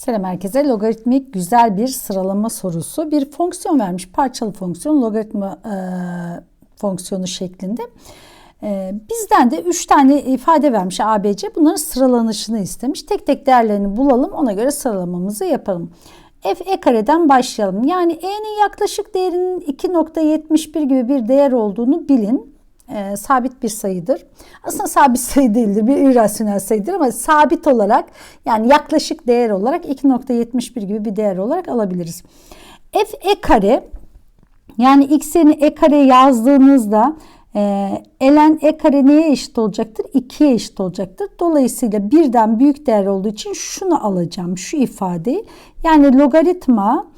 Selam herkese. Logaritmik güzel bir sıralama sorusu. Bir fonksiyon vermiş. Parçalı fonksiyon logaritma e, fonksiyonu şeklinde. E, bizden de 3 tane ifade vermiş ABC. Bunların sıralanışını istemiş. Tek tek değerlerini bulalım. Ona göre sıralamamızı yapalım. f e kareden başlayalım. Yani e'nin yaklaşık değerinin 2.71 gibi bir değer olduğunu bilin e, sabit bir sayıdır. Aslında sabit sayı değildir, bir irrasyonel sayıdır ama sabit olarak yani yaklaşık değer olarak 2.71 gibi bir değer olarak alabiliriz. f e kare yani x'ini e kare yazdığınızda e, ln e kare neye eşit olacaktır? 2'ye eşit olacaktır. Dolayısıyla birden büyük değer olduğu için şunu alacağım, şu ifadeyi. Yani logaritma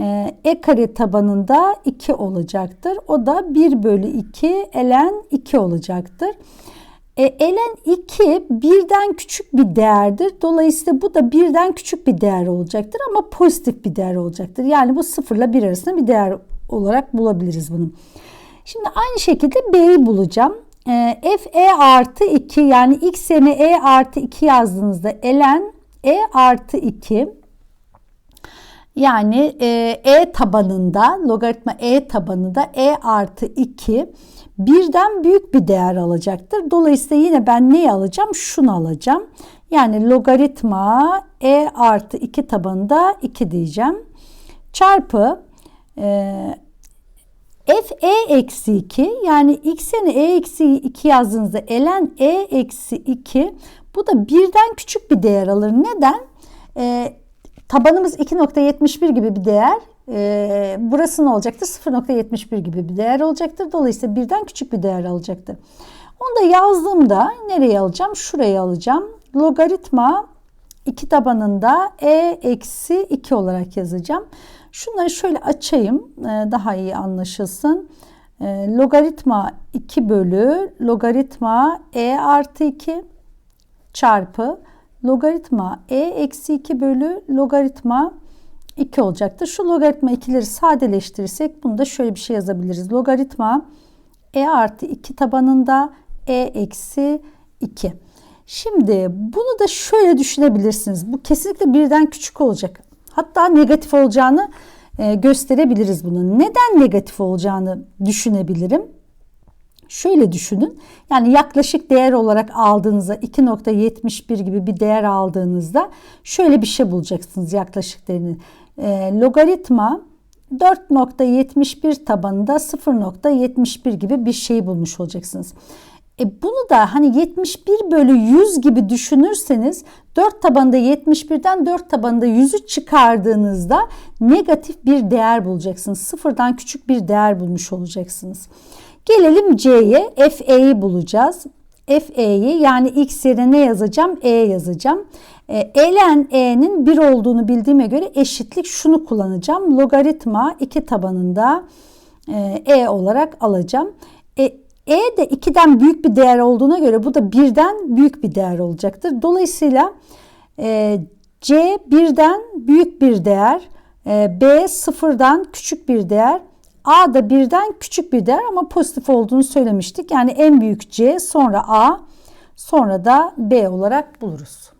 e, e kare tabanında 2 olacaktır. O da 1 bölü 2 ln 2 olacaktır. E, ln 2 birden küçük bir değerdir. Dolayısıyla bu da birden küçük bir değer olacaktır ama pozitif bir değer olacaktır. Yani bu sıfırla bir arasında bir değer olarak bulabiliriz bunu. Şimdi aynı şekilde b'yi bulacağım. E, f e artı 2 yani x e artı 2 yazdığınızda ln e artı 2 yani e, e tabanında logaritma e tabanında e artı 2 birden büyük bir değer alacaktır. Dolayısıyla yine ben neyi alacağım? Şunu alacağım. Yani logaritma e artı 2 tabanında 2 diyeceğim. Çarpı e, f e eksi 2 yani x'ini e eksi 2 yazdığınızda ln e eksi 2 bu da birden küçük bir değer alır. Neden? E, Tabanımız 2.71 gibi bir değer. E, burası ne olacaktır? 0.71 gibi bir değer olacaktır. Dolayısıyla birden küçük bir değer alacaktır. Onu da yazdığımda nereye alacağım? Şuraya alacağım. Logaritma 2 tabanında e eksi 2 olarak yazacağım. Şunları şöyle açayım e, daha iyi anlaşılsın. E, logaritma 2 bölü logaritma e artı 2 çarpı logaritma e eksi 2 bölü logaritma 2 olacaktır. Şu logaritma 2'leri sadeleştirirsek bunu da şöyle bir şey yazabiliriz. Logaritma e artı 2 tabanında e eksi 2. Şimdi bunu da şöyle düşünebilirsiniz. Bu kesinlikle birden küçük olacak. Hatta negatif olacağını e, gösterebiliriz bunun. Neden negatif olacağını düşünebilirim. Şöyle düşünün. Yani yaklaşık değer olarak aldığınızda 2.71 gibi bir değer aldığınızda şöyle bir şey bulacaksınız yaklaşık değerini. E, logaritma 4.71 tabanında 0.71 gibi bir şey bulmuş olacaksınız. E bunu da hani 71 bölü 100 gibi düşünürseniz 4 tabanında 71'den 4 tabanında 100'ü çıkardığınızda negatif bir değer bulacaksınız. Sıfırdan küçük bir değer bulmuş olacaksınız. Gelelim C'ye. FE'yi bulacağız. FE'yi yani x yerine ne yazacağım? E yazacağım. E, ln e'nin 1 olduğunu bildiğime göre eşitlik şunu kullanacağım. Logaritma 2 tabanında e, e olarak alacağım. E, e de 2'den büyük bir değer olduğuna göre bu da 1'den büyük bir değer olacaktır. Dolayısıyla e, C 1'den büyük bir değer, e, B 0'dan küçük bir değer, A da birden küçük bir değer ama pozitif olduğunu söylemiştik. Yani en büyük C sonra A sonra da B olarak buluruz.